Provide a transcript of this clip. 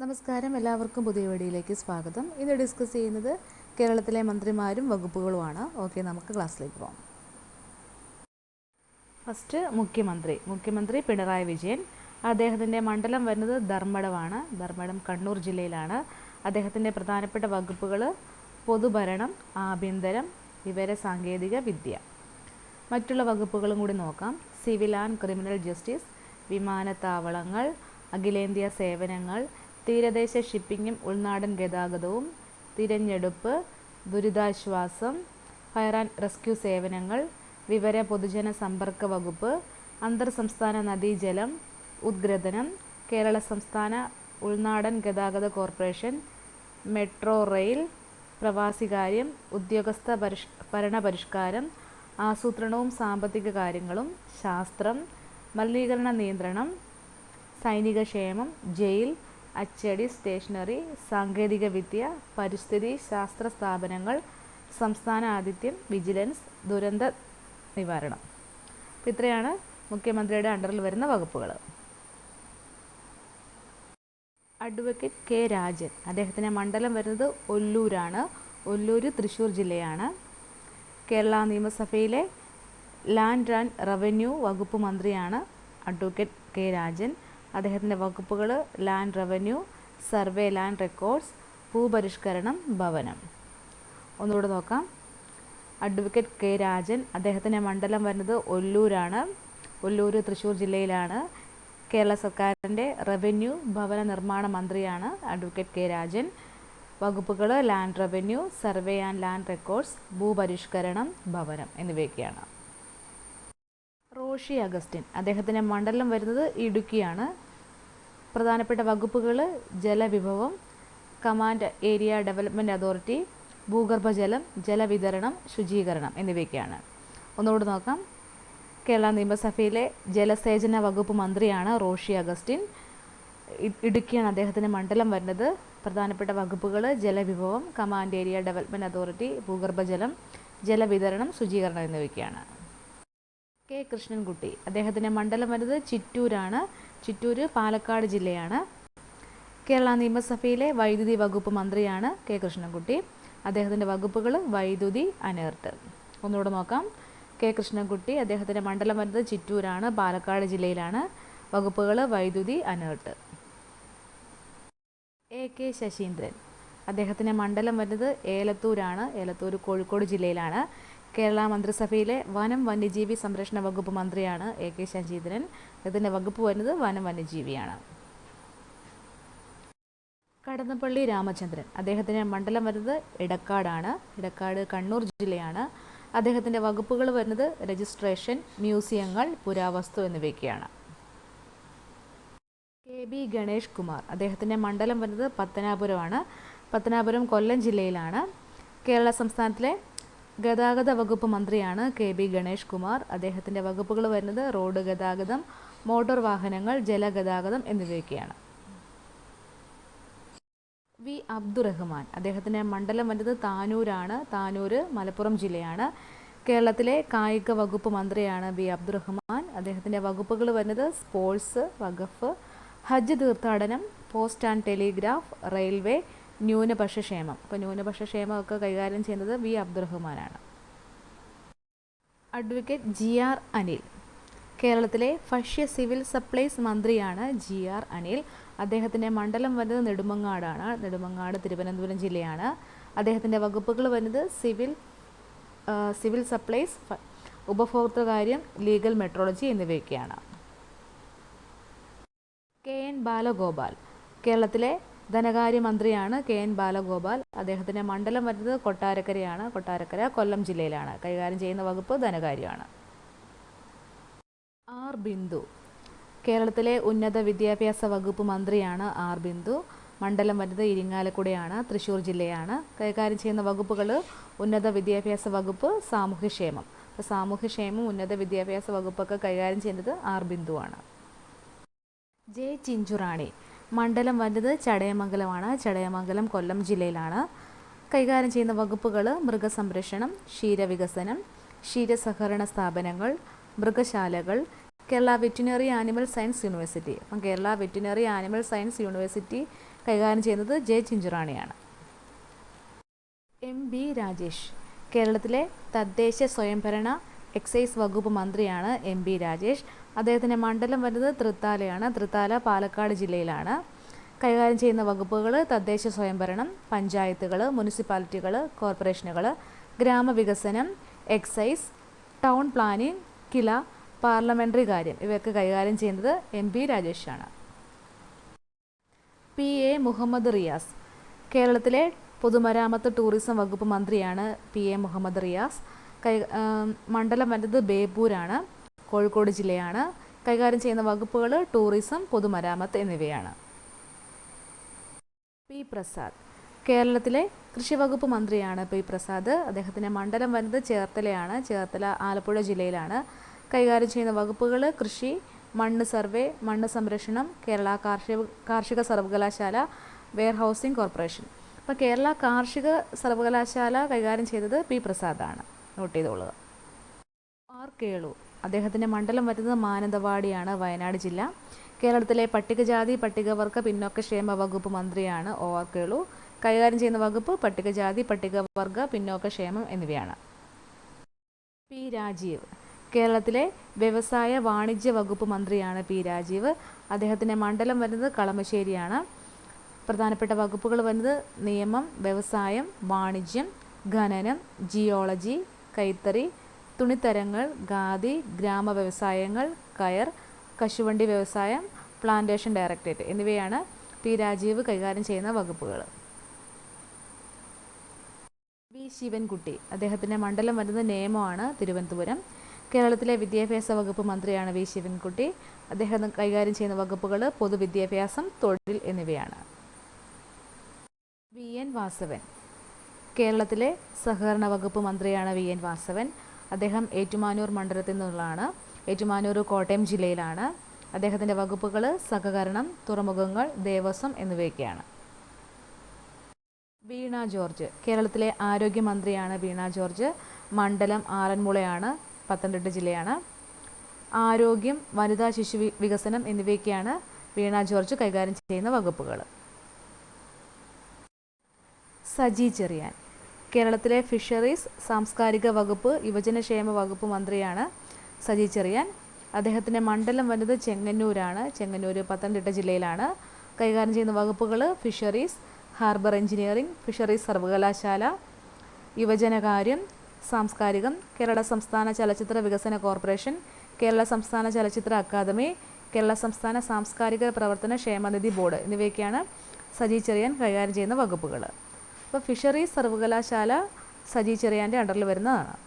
നമസ്കാരം. എല്ലാവർക്കും പുതിയ വീഡിയോയിലേക്ക് സ്വാഗതം. ഇന്ന് ഡിസ്കസ് ചെയ്യുന്നത് കേരളത്തിലെ മന്ത്രിമാരും വകുപ്പുകളുമാണ്. ഓക്കെ നമുക്ക് ക്ലാസ്സിലേക്ക് പോകാം ഫസ്റ്റ് മുഖ്യമന്ത്രി. മുഖ്യമന്ത്രി പിണറായി വിജയൻ. അദ്ദേഹത്തിന്റെ മണ്ഡലം വരുന്നത് ധർമ്മടമാണ് ധർമ്മടം കണ്ണൂർ ജില്ലയിലാണ്. അദ്ദേഹത്തിന്റെ പ്രധാനപ്പെട്ട വകുപ്പുകൾ പൊതുഭരണം ആഭ്യന്തരം വിവര സാങ്കേതിക വിദ്യ. മറ്റുള്ള വകുപ്പുകളും കൂടി നോക്കാം. സിവിൽ ആൻഡ് ക്രിമിനൽ ജസ്റ്റിസ് വിമാനത്താവളങ്ങൾ അഖിലേന്ത്യാ സേവനങ്ങൾ തീരദേശ ഷിപ്പിങ്ങും ഉൾനാടൻ ഗതാഗതവും തിരഞ്ഞെടുപ്പ് ദുരിതാശ്വാസം ഫയർ ആൻഡ് റെസ്ക്യൂ സേവനങ്ങൾ വിവര പൊതുജന സമ്പർക്ക വകുപ്പ് അന്തർ സംസ്ഥാന നദീജലം ഉദ്ഗ്രഥനം കേരള സംസ്ഥാന ഉൾനാടൻ ഗതാഗത കോർപ്പറേഷൻ മെട്രോ റെയിൽ പ്രവാസികാര്യം ഉദ്യോഗസ്ഥ പരിഷ് ഭരണപരിഷ്കാരം ആസൂത്രണവും സാമ്പത്തിക കാര്യങ്ങളും ശാസ്ത്രം മലിനീകരണ നിയന്ത്രണം സൈനിക ക്ഷേമം ജയിൽ അച്ചടി സ്റ്റേഷനറി സാങ്കേതിക വിദ്യ പരിസ്ഥിതി ശാസ്ത്ര സ്ഥാപനങ്ങൾ സംസ്ഥാന ആതിഥ്യം വിജിലൻസ് ദുരന്ത നിവാരണം. അപ്പോൾ ഇത്രയാണ് മുഖ്യമന്ത്രിയുടെ അണ്ടറിൽ വരുന്ന വകുപ്പുകൾ. അഡ്വക്കേറ്റ് കെ രാജൻ അദ്ദേഹത്തിന്റെ മണ്ഡലം വരുന്നത് ഒല്ലൂരാണ്. ഒല്ലൂർ തൃശ്ശൂർ ജില്ലയാണ്. കേരള നിയമസഭയിലെ ലാൻഡ് ആൻഡ് റവന്യൂ വകുപ്പ് മന്ത്രിയാണ് അഡ്വക്കേറ്റ് കെ രാജൻ. അദ്ദേഹത്തിന്റെ വകുപ്പുകൾ land revenue survey land records ഭൂപരിഷ്കരണം ഭവനം. ഒന്നുകൂടെ നോക്കാം. അഡ്വക്കേറ്റ് കെ രാജൻ അദ്ദേഹത്തിന്റെ മണ്ഡലം വരുന്നത് ഒല്ലൂരാണ്. ഒല്ലൂർ തൃശ്ശൂർ ജില്ലയിലാണ്. കേരള സർക്കാരിന്റെ റവന്യൂ ഭവന നിർമ്മാണ മന്ത്രിയാണ് അഡ്വക്കേറ്റ് കെ രാജൻ. വകുപ്പുകൾ land revenue survey and land records ഭൂപരിഷ്കരണം ഭവനം എന്നിവയൊക്കെയാണ്. റോഷി അഗസ്റ്റിൻ അദ്ദേഹത്തിന്റെ മണ്ഡലം വരുന്നത് ഇടുക്കിയാണ്. പ്രധാനപ്പെട്ട വകുപ്പുകൾ ജലവിഭവം കമാൻഡ് ഏരിയ ഡെവലപ്മെന്റ് അതോറിറ്റി ഭൂഗർഭജലം ജലവിതരണം ശുചീകരണം എന്നിവയൊക്കെയാണ്. ഒന്നുകൂടി നോക്കാം. കേരള നിയമസഭയിലെ ജലസേചന വകുപ്പ് മന്ത്രിയാണ് റോഷി അഗസ്റ്റിൻ. ഇടുക്കിയാണ് അദ്ദേഹത്തിന്റെ മണ്ഡലം വരുന്നത്. പ്രധാനപ്പെട്ട വകുപ്പുകൾ ജലവിഭവം കമാൻഡ് ഏരിയ ഡെവലപ്മെന്റ് അതോറിറ്റി ഭൂഗർഭജലം ജലവിതരണം ശുചീകരണം എന്നിവയൊക്കെയാണ്. കെ കൃഷ്ണൻകുട്ടി അദ്ദേഹത്തിന്റെ മണ്ഡലം വരുന്നത് ചിറ്റൂരാണ്. ചിറ്റൂർ പാലക്കാട് ജില്ലയാണ്. കേരള നിയമസഭയിലെ വൈദ്യുതി വകുപ്പ് മന്ത്രിയാണ് കെ കൃഷ്ണൻകുട്ടി. അദ്ദേഹത്തിന്റെ വകുപ്പുകൾ വൈദ്യുതി അനേർട്ട്. ഒന്നുകൂടെ നോക്കാം. കെ കൃഷ്ണൻകുട്ടി അദ്ദേഹത്തിന്റെ മണ്ഡലം വരുന്നത് ചിറ്റൂരാണ് പാലക്കാട് ജില്ലയിലാണ്. വകുപ്പുകൾ വൈദ്യുതി അനേർട്ട്. A K Saseendran. അദ്ദേഹത്തിന്റെ മണ്ഡലം വരുന്നത് ഏലത്തൂരാണ് ഏലത്തൂർ കോഴിക്കോട് ജില്ലയിലാണ്. കേരള മന്ത്രിസഭയിലെ വനം വന്യജീവി സംരക്ഷണ വകുപ്പ് മന്ത്രിയാണ് എ കെ ശശീന്ദ്രൻ. ഇതിന്റെ വകുപ്പ് വരുന്നത് വനം വന്യജീവിയാണ്. കടന്നപ്പള്ളി രാമചന്ദ്രൻ. അദ്ദേഹത്തിന്റെ മണ്ഡലം വരുന്നത് ഇടക്കാടാണ്. ഇടക്കാട് കണ്ണൂർ ജില്ലയാണ്. അദ്ദേഹത്തിന്റെ വകുപ്പുകൾ വരുന്നത് രജിസ്ട്രേഷൻ മ്യൂസിയങ്ങൾ പുരാവസ്തു എന്നിവയൊക്കെയാണ്. K B Ganesh Kumar. അദ്ദേഹത്തിന്റെ മണ്ഡലം വരുന്നത് പത്തനാപുരമാണ്. പത്തനാപുരം കൊല്ലം ജില്ലയിലാണ്. കേരള സംസ്ഥാനത്തിലെ ഗതാഗത വകുപ്പ് മന്ത്രിയാണ് കെ ബി ഗണേഷ് കുമാർ. അദ്ദേഹത്തിന്റെ വകുപ്പുകൾ വരുന്നത് റോഡ് ഗതാഗതം മോട്ടോർ വാഹനങ്ങൾ ജലഗതാഗതം എന്നിവയൊക്കെയാണ്. വി അബ്ദുറഹ്മാൻ അദ്ദേഹത്തിന്റെ മണ്ഡലം വരുന്നത് താനൂരാണ്. താനൂർ മലപ്പുറം ജില്ലയാണ്. കേരളത്തിലെ കായിക വകുപ്പ് മന്ത്രിയാണ് വി അബ്ദുറഹ്മാൻ. അദ്ദേഹത്തിന്റെ വകുപ്പുകൾ വരുന്നത് സ്പോർട്സ് വകുപ്പ് ഹജ്ജ് തീർത്ഥാടനം പോസ്റ്റ് ആൻഡ് ടെലിഗ്രാഫ് റെയിൽവേ ന്യൂനപക്ഷക്ഷേമം. അപ്പോൾ ന്യൂനപക്ഷ ക്ഷേമമൊക്കെ കൈകാര്യം ചെയ്യുന്നത് V അബ്ദുറഹ്മാനാണ്. Advocate G R Anil. കേരളത്തിലെ ഭക്ഷ്യ സിവിൽ സപ്ലൈസ് മന്ത്രിയാണ് ജി ആർ അനിൽ. അദ്ദേഹത്തിന്റെ മണ്ഡലം വരുന്നത് നെടുമങ്ങാടാണ്. നെടുമങ്ങാട് തിരുവനന്തപുരം ജില്ലയാണ്. അദ്ദേഹത്തിന്റെ വകുപ്പുകൾ വരുന്നത് സിവിൽ സിവിൽ സപ്ലൈസ് ഉപഭോക്തൃകാര്യം ലീഗൽ മെട്രോളജി എന്നിവയൊക്കെയാണ്. K N Balagopal. കേരളത്തിലെ ധനകാര്യമന്ത്രിയാണ് കെ എൻ ബാലഗോപാൽ. അദ്ദേഹത്തിന്റെ മണ്ഡലം വരുന്നത് കൊട്ടാരക്കരയാണ്. കൊട്ടാരക്കര കൊല്ലം ജില്ലയിലാണ്. കൈകാര്യം ചെയ്യുന്ന വകുപ്പ് ധനകാര്യമാണ് ആർ ബിന്ദു. കേരളത്തിലെ ഉന്നത വിദ്യാഭ്യാസ വകുപ്പ് മന്ത്രിയാണ് ആർ ബിന്ദു. മണ്ഡലം വരുന്നത് ഇരിങ്ങാലക്കുടയാണ്. തൃശ്ശൂർ ജില്ലയാണ്. കൈകാര്യം ചെയ്യുന്ന വകുപ്പുകൾ ഉന്നത വിദ്യാഭ്യാസ വകുപ്പ് സാമൂഹ്യക്ഷേമം. അപ്പോൾ സാമൂഹ്യക്ഷേമം ഉന്നത വിദ്യാഭ്യാസ വകുപ്പൊക്കെ കൈകാര്യം ചെയ്യുന്നത് ആർ ബിന്ദുവാണ്. ജെ ചിഞ്ചുറാണി. മണ്ഡലം വലുത് ചടയമംഗലമാണ്. ചടയമംഗലം കൊല്ലം ജില്ലയിലാണ്. കൈകാര്യം ചെയ്യുന്ന വകുപ്പുകൾ മൃഗസംരക്ഷണം ക്ഷീരവികസനം ക്ഷീരസഹകരണ സ്ഥാപനങ്ങൾ മൃഗശാലകൾ Kerala veterinary animal science university. അപ്പം Kerala veterinary animal science university കൈകാര്യം ചെയ്യുന്നത് ജെ ചിഞ്ചുറാണിയാണ്. എം ബി രാജേഷ് കേരളത്തിലെ തദ്ദേശ സ്വയംഭരണ എക്സൈസ് വകുപ്പ് മന്ത്രിയാണ് എം ബി രാജേഷ്. അദ്ദേഹത്തിന്റെ മണ്ഡലം വരുന്നത് തൃത്താലയാണ്. തൃത്താല പാലക്കാട് ജില്ലയിലാണ്. കൈകാര്യം ചെയ്യുന്ന വകുപ്പുകൾ തദ്ദേശ സ്വയംഭരണം പഞ്ചായത്തുകൾ മുനിസിപ്പാലിറ്റികൾ കോർപ്പറേഷനുകൾ ഗ്രാമവികസനം excise town planning KILA parliamentary കാര്യം ഇവയൊക്കെ കൈകാര്യം ചെയ്യുന്നത് M P രാജേഷാണ്. P A Muhammad Riyas. കേരളത്തിലെ പൊതുമരാമത്ത് ടൂറിസം വകുപ്പ് മന്ത്രിയാണ് പി എ മുഹമ്മദ് റിയാസ്. കൈ മണ്ഡലം വരുന്നത് ബേപ്പൂരാണ് കോഴിക്കോട് ജില്ലയാണ്. കൈകാര്യം ചെയ്യുന്ന വകുപ്പുകൾ ടൂറിസം പൊതുമരാമത്ത് എന്നിവയാണ്. പി. പ്രസാദ്. കേരളത്തിലെ കൃഷി വകുപ്പ് മന്ത്രിയാണ് പി. പ്രസാദ്. അദ്ദേഹത്തിന്റെ മണ്ഡലം വരുന്നത് ചേർത്തലയാണ് ചേർത്തല ആലപ്പുഴ ജില്ലയിലാണ്. കൈകാര്യം ചെയ്യുന്ന വകുപ്പുകൾ കൃഷി മണ്ണ് സർവേ മണ്ണ് സംരക്ഷണം കേരള കാർഷിക കാർഷിക സർവകലാശാല വെയർ ഹൗസിംഗ് കോർപ്പറേഷൻ. അപ്പോൾ കേരള കാർഷിക സർവകലാശാല കൈകാര്യം ചെയ്തത് പി. പ്രസാദാണ്. നോട്ട് ചെയ്തോളുക. ആർ കേളു. അദ്ദേഹത്തിന്റെ മണ്ഡലം വരുന്നത് മാനന്തവാടിയാണ് വയനാട് ജില്ല. കേരളത്തിലെ പട്ടികജാതി പട്ടികവർഗ പിന്നോക്കക്ഷേമ വകുപ്പ് മന്ത്രിയാണ് ഒ ആർ കേളു. കൈകാര്യം ചെയ്യുന്ന വകുപ്പ് പട്ടികജാതി പട്ടികവർഗ പിന്നോക്കക്ഷേമം എന്നിവയാണ്. പി രാജീവ്. കേരളത്തിലെ വ്യവസായ വാണിജ്യ വകുപ്പ് മന്ത്രിയാണ് പി രാജീവ്. അദ്ദേഹത്തിന്റെ മണ്ഡലം വരുന്നത് കളമശ്ശേരിയാണ്. പ്രധാനപ്പെട്ട വകുപ്പുകൾ വരുന്നത് നിയമം വ്യവസായം വാണിജ്യം ഖനനം ജിയോളജി കൈത്തറി തുണിത്തരങ്ങൾ ഖാദി ഗ്രാമ വ്യവസായങ്ങൾ കയർ കശുവണ്ടി വ്യവസായം പ്ലാന്റേഷൻ ഡയറക്ടറേറ്റ് എന്നിവയാണ് പി രാജീവ് കൈകാര്യം ചെയ്യുന്ന വകുപ്പുകൾ. വി ശിവൻകുട്ടി അദ്ദേഹത്തിന്റെ മണ്ഡലം വരുന്ന നിയമമാണ് തിരുവനന്തപുരം. കേരളത്തിലെ വിദ്യാഭ്യാസ വകുപ്പ് മന്ത്രിയാണ് വി ശിവൻകുട്ടി. അദ്ദേഹം കൈകാര്യം ചെയ്യുന്ന വകുപ്പുകൾ പൊതുവിദ്യാഭ്യാസം തൊഴിൽ എന്നിവയാണ്. വി എൻ വാസവൻ കേരളത്തിലെ സഹകരണ വകുപ്പ് മന്ത്രിയാണ് വി എൻ വാസവൻ. അദ്ദേഹം ഏറ്റുമാനൂർ മണ്ഡലത്തിൽ നിന്നുള്ളതാണ്. ഏറ്റുമാനൂർ കോട്ടയം ജില്ലയിലാണ്. അദ്ദേഹത്തിന്റെ വകുപ്പുകൾ സഹകരണം തുറമുഖങ്ങൾ ദേവസ്വം എന്നിവയൊക്കെയാണ്. വീണ ജോർജ് കേരളത്തിലെ ആരോഗ്യമന്ത്രിയാണ് വീണ ജോർജ്. മണ്ഡലം ആറന്മുളയാണ് പത്തനംതിട്ട ജില്ലയാണ്. ആരോഗ്യം വനിതാ ശിശു വികസനം എന്നിവയൊക്കെയാണ് വീണ ജോർജ് കൈകാര്യം ചെയ്യുന്ന വകുപ്പുകൾ സജി ചെറിയാൻ കേരളത്തിലെ ഫിഷറീസ് സാംസ്കാരിക വകുപ്പ് യുവജനക്ഷേമ വകുപ്പ് മന്ത്രിയാണ് സജി ചെറിയാൻ. അദ്ദേഹത്തിന്റെ മണ്ഡലം വന്നത് ചെങ്ങന്നൂരാണ്. ചെങ്ങന്നൂർ പത്തനംതിട്ട ജില്ലയിലാണ്. കൈകാര്യം ചെയ്യുന്ന വകുപ്പുകൾ ഫിഷറീസ് ഹാർബർ എഞ്ചിനീയറിംഗ് ഫിഷറീസ് സർവകലാശാല യുവജനകാര്യം സാംസ്കാരികം കേരള സംസ്ഥാന ചലച്ചിത്ര വികസന കോർപ്പറേഷൻ കേരള സംസ്ഥാന ചലച്ചിത്ര അക്കാദമി കേരള സംസ്ഥാന സാംസ്കാരിക പ്രവർത്തന ക്ഷേമനിധി ബോർഡ് എന്നിവയൊക്കെയാണ് സജി ചെറിയാൻ കൈകാര്യം ചെയ്യുന്ന വകുപ്പുകൾ. അപ്പോൾ ഫിഷറീസ് സർവകലാശാല സജി ചെറിയാന്റെ അണ്ടറിൽ വരുന്നതാണ്.